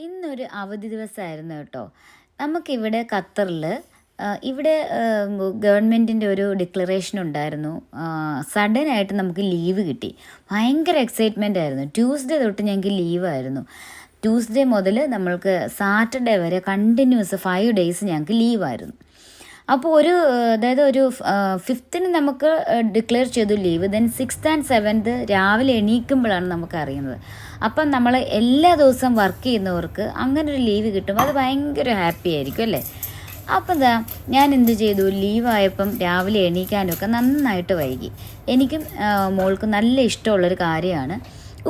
ഇന്നൊരു അവധി ദിവസമായിരുന്നു കേട്ടോ. നമുക്കിവിടെ ഖത്തറിൽ ഇവിടെ ഗവൺമെന്റിന്റെ ഒരു ഡിക്ലറേഷൻ ഉണ്ടായിരുന്നു. സഡനായിട്ട് നമുക്ക് ലീവ് കിട്ടി. ഭയങ്കര എക്സൈറ്റ്മെന്റ് ആയിരുന്നു. ട്യൂസ്ഡേ തൊട്ട് ഞങ്ങൾക്ക് ലീവായിരുന്നു. ട്യൂസ്ഡേ മുതൽ നമ്മൾക്ക് സാറ്റർഡേ വരെ കണ്ടിന്യൂസ് ഫൈവ് ഡേയ്സ് ഞങ്ങൾക്ക് ലീവായിരുന്നു. അപ്പോൾ ഒരു അതായത് ഒരു ഫിഫ്ത്തിന് നമുക്ക് ഡിക്ലെയർ ചെയ്തു leave. Then sixth and seventh രാവിലെ എണീക്കുമ്പോഴാണ് നമുക്ക് അറിയുന്നത് അപ്പം നമ്മൾ എല്ലാ ദിവസവും വർക്ക് ചെയ്യുന്നവർക്ക് അങ്ങനെ ഒരു ലീവ് കിട്ടും അത് ഭയങ്കര ഹാപ്പി ആയിരിക്കും അല്ലേ? അപ്പം എന്താ ഞാൻ എന്ത് ചെയ്തു? ലീവായപ്പം രാവിലെ എണീക്കാനൊക്കെ നന്നായിട്ട് വൈകി. എനിക്കും മോൾക്ക് നല്ല ഇഷ്ടമുള്ളൊരു കാര്യമാണ്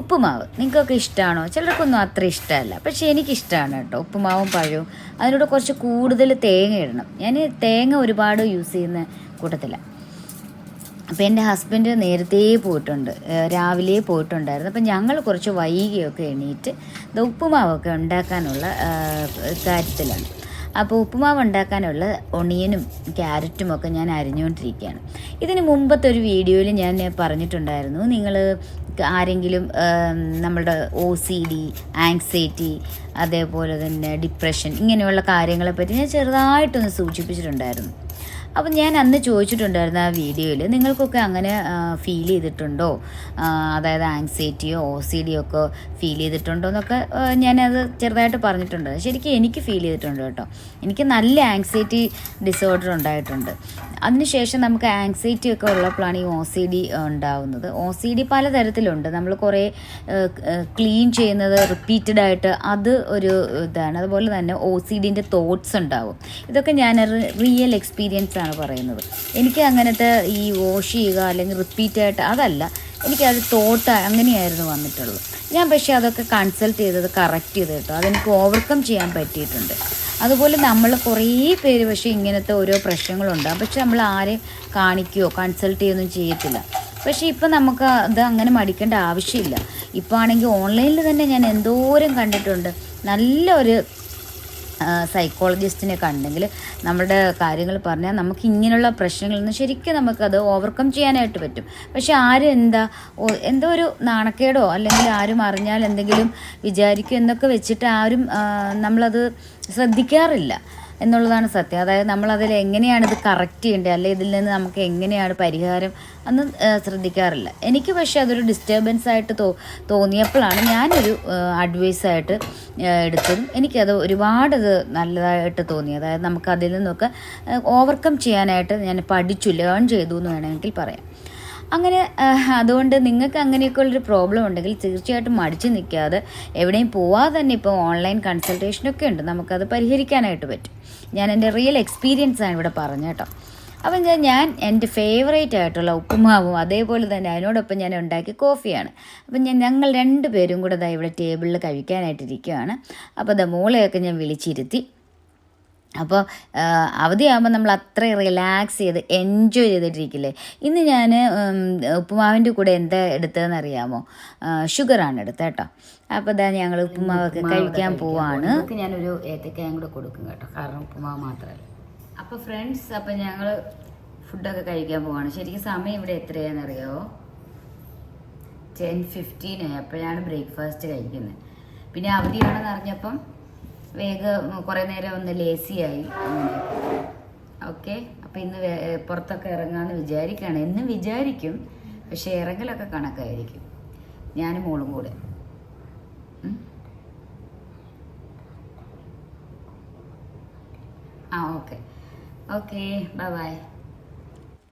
ഉപ്പുമാവ്. നിങ്ങൾക്കൊക്കെ ഇഷ്ടമാണോ ചിലർക്കൊന്നും അത്ര ഇഷ്ടമല്ല. പക്ഷേ എനിക്കിഷ്ടമാണ് കേട്ടോ ഉപ്പുമാവും പഴവും. അതിനോട് കുറച്ച് കൂടുതൽ തേങ്ങ ഇടണം. ഞാൻ തേങ്ങ ഒരുപാട് യൂസ് ചെയ്യുന്ന കൂട്ടത്തിലാണ് അപ്പോൾ എന്റെ ഹസ്ബൻഡ് നേരത്തെ പോയിട്ടുണ്ട്. രാവിലെ പോയിട്ടുണ്ടായിരുന്നു. അപ്പം ഞങ്ങൾ കുറച്ച് വൈകിയൊക്കെ എണീറ്റ് ഉപ്പുമാവൊക്കെ ഉണ്ടാക്കാനുള്ള കാര്യത്തിലാണ്. അപ്പോൾ ഉപ്പുമാവ് ഉണ്ടാക്കാനുള്ള ഒണിയനും ക്യാരറ്റും ഒക്കെ ഞാൻ അരിഞ്ഞുകൊണ്ടിരിക്കുകയാണ്. ഇതിന് മുമ്പത്തെ ഒരു വീഡിയോയിൽ ഞാൻ പറഞ്ഞിട്ടുണ്ടായിരുന്നു. നിങ്ങൾ ആരെങ്കിലും നമ്മളുടെ ഒ സി ഡി ആങ്സൈറ്റി അതേപോലെ തന്നെ ഡിപ്രഷൻ ഇങ്ങനെയുള്ള കാര്യങ്ങളെപ്പറ്റി ഞാൻ ചെറുതായിട്ടൊന്ന് സൂചിപ്പിച്ചിട്ടുണ്ടായിരുന്നു. അപ്പം ഞാൻ അന്ന് ചോദിച്ചിട്ടുണ്ടായിരുന്നു ആ വീഡിയോയിൽ നിങ്ങൾക്കൊക്കെ അങ്ങനെ ഫീൽ ചെയ്തിട്ടുണ്ടോ? അതായത് ആങ്സൈറ്റിയോ ഒ സി ഡിയോ ഒക്കെ ഫീൽ ചെയ്തിട്ടുണ്ടോ? എന്നൊക്കെ ഞാനത് ചെറുതായിട്ട് പറഞ്ഞിട്ടുണ്ട്. ശരിക്കും എനിക്ക് ഫീൽ ചെയ്തിട്ടുണ്ട് കേട്ടോ. എനിക്ക് നല്ല ആങ്സൈറ്റി ഡിസോർഡർ ഉണ്ടായിട്ടുണ്ട്. അതിനുശേഷം നമുക്ക് ആങ്സൈറ്റി ഒക്കെ ഉള്ളപ്പോഴാണ് ഈ ഒ സി ഡി ഉണ്ടാവുന്നത്. ഒ സി ഡി പലതരത്തിലുണ്ട്. നമ്മൾ കുറേ ക്ലീൻ ചെയ്യുന്നത് റിപ്പീറ്റഡ് ആയിട്ട് അത് ഒരു ഇതാണ്. അതുപോലെ തന്നെ ഒ സി ഡിന്റെ തോട്ട്സ് ഉണ്ടാവും. ഇതൊക്കെ ഞാൻ റിയൽ എക്സ്പീരിയൻസ് ആണ് പറയുന്നത്. എനിക്ക് അങ്ങനത്തെ ഈ വാഷ് ചെയ്യുക അല്ലെങ്കിൽ റിപ്പീറ്റ് ആയിട്ട് അതല്ല. എനിക്കത് തോട്ട് അങ്ങനെയായിരുന്നു വന്നിട്ടുള്ളത്. ഞാൻ പക്ഷേ അതൊക്കെ കൺസൾട്ട് ചെയ്തത് കറക്റ്റ് ചെയ്ത് കേട്ടോ. അതെനിക്ക് ഓവർകം ചെയ്യാൻ പറ്റിയിട്ടുണ്ട്. അതുപോലെ നമ്മൾ കുറേ പേര് പക്ഷേ ഇങ്ങനത്തെ ഓരോ പ്രശ്നങ്ങളുണ്ടാകും പക്ഷെ നമ്മൾ ആരെയും കാണിക്കുകയോ കൺസൾട്ട് ചെയ്യുകയൊന്നും ചെയ്യത്തില്ല. പക്ഷേ ഇപ്പം നമുക്ക് അത് അങ്ങനെ മടിക്കേണ്ട ആവശ്യമില്ല. ഇപ്പോൾ ആണെങ്കിൽ ഓൺലൈനിൽ തന്നെ ഞാൻ എന്തോരം കണ്ടിട്ടുണ്ട്. നല്ലൊരു സൈക്കോളജിസ്റ്റിനെ കണ്ടെങ്കിൽ നമ്മുടെ കാര്യങ്ങൾ പറഞ്ഞാൽ നമുക്ക് ഇങ്ങനെയുള്ള പ്രശ്നങ്ങളിൽ നിന്ന് ശരിക്കും നമുക്കത് ഓവർകം ചെയ്യാനായിട്ട് പറ്റും. പക്ഷെ ആരും എന്താ? എന്തോ ഒരു നാണക്കേടോ? അല്ലെങ്കിൽ ആരും അറിഞ്ഞാൽ എന്തെങ്കിലും വിചാരിക്കും എന്നൊക്കെ വെച്ചിട്ട് ആരും നമ്മളത് ശ്രദ്ധിക്കാറില്ല. എന്നുള്ളതാണ് സത്യം. അതായത് നമ്മൾ അതിൽ എങ്ങനെയാണ് ഇത് കറക്റ്റ് ചെയ്യേണ്ടത്? അല്ലെ ഇതിൽ നിന്ന് നമുക്ക് എങ്ങനെയാണ് പരിഹാരം അന്ന് ശ്രദ്ധിക്കാറില്ല. എനിക്ക് പക്ഷേ അതൊരു ഡിസ്റ്റർബൻസ് ആയിട്ട് തോ തോന്നിയപ്പോഴാണ് ഞാനൊരു അഡ്വൈസായിട്ട് എടുത്തതും എനിക്കത് ഒരുപാട് ഇത് നല്ലതായിട്ട് തോന്നി. അതായത് നമുക്ക് അതിൽ നിന്നൊക്കെ ഓവർകം ചെയ്യാനായിട്ട് ഞാൻ പഠിച്ചു ലേൺ ചെയ്തു എന്ന് വേണമെങ്കിൽ പറയാം. അങ്ങനെ അതുകൊണ്ട് നിങ്ങൾക്ക് അങ്ങനെയൊക്കെ ഉള്ളൊരു പ്രോബ്ലം ഉണ്ടെങ്കിൽ തീർച്ചയായിട്ടും മടിച്ചു നിൽക്കാതെ എവിടെയും പോവാതെ തന്നെ ഇപ്പോൾ ഓൺലൈൻ കൺസൾട്ടേഷനൊക്കെ ഉണ്ട്. നമുക്കത് പരിഹരിക്കാനായിട്ട് പറ്റും. ഞാൻ എന്റെ റിയൽ എക്സ്പീരിയൻസ് ആണ് ഇവിടെ പറഞ്ഞു കേട്ടോ. അപ്പം ഞാൻ ഞാൻ എന്റെ ഫേവറേറ്റ് ആയിട്ടുള്ള ഉപ്പുമാവും അതേപോലെ തന്നെ അതിനോടൊപ്പം ഞാൻ ഉണ്ടാക്കിയ കോഫിയാണ് അപ്പം ഞാൻ ഞങ്ങൾ രണ്ട് പേരും കൂടെ ഇവിടെ ടേബിളിൽ കഴിക്കാനായിട്ടിരിക്കുകയാണ് അപ്പോൾ അത് മോളെയൊക്കെ ഞാൻ വിളിച്ചിരുത്തി. അപ്പോൾ അവധിയാകുമ്പോൾ നമ്മൾ അത്രയും റിലാക്സ് ചെയ്ത് എൻജോയ് ചെയ്തിട്ടിരിക്കില്ലേ? ഇന്ന് ഞാൻ ഉപ്പുമാവിന്റെ കൂടെ എന്താ എടുത്തതെന്ന് അറിയാമോ? ഷുഗറാണ് എടുത്തത് കേട്ടോ. അപ്പോൾ ഇതാ ഞങ്ങൾ ഉപ്പുമാവൊക്കെ കഴിക്കാൻ പോവാണ്. ഞാനൊരു ഏത്തക്കായും കൂടെ കൊടുക്കും കേട്ടോ. കാരണം ഉപ്പുമാവ് മാത്രമല്ല. അപ്പോൾ ഫ്രണ്ട്സ് അപ്പോൾ ഞങ്ങൾ ഫുഡൊക്കെ കഴിക്കാൻ പോവാണ്. ശരിക്കും സമയം ഇവിടെ എത്രയാണെന്ന് അറിയാമോ ടെൻ ഫിഫ്റ്റീനായി അപ്പോഴാണ് ബ്രേക്ക്ഫാസ്റ്റ് കഴിക്കുന്നത്. പിന്നെ അവധിയാണെന്ന് അറിഞ്ഞപ്പം വേഗം കുറേ നേരം ഒന്ന് ലേസിയായി ഓക്കെ അപ്പം ഇന്ന് പുറത്തൊക്കെ ഇറങ്ങാമെന്ന് വിചാരിക്കുകയാണ് എന്നും വിചാരിക്കും. പക്ഷേ ഇറങ്ങലൊക്കെ കണക്കായിരിക്കും. ഞാനും മോളും കൂടെ. ആ ഓക്കെ ഓക്കെ ബൈ ബൈ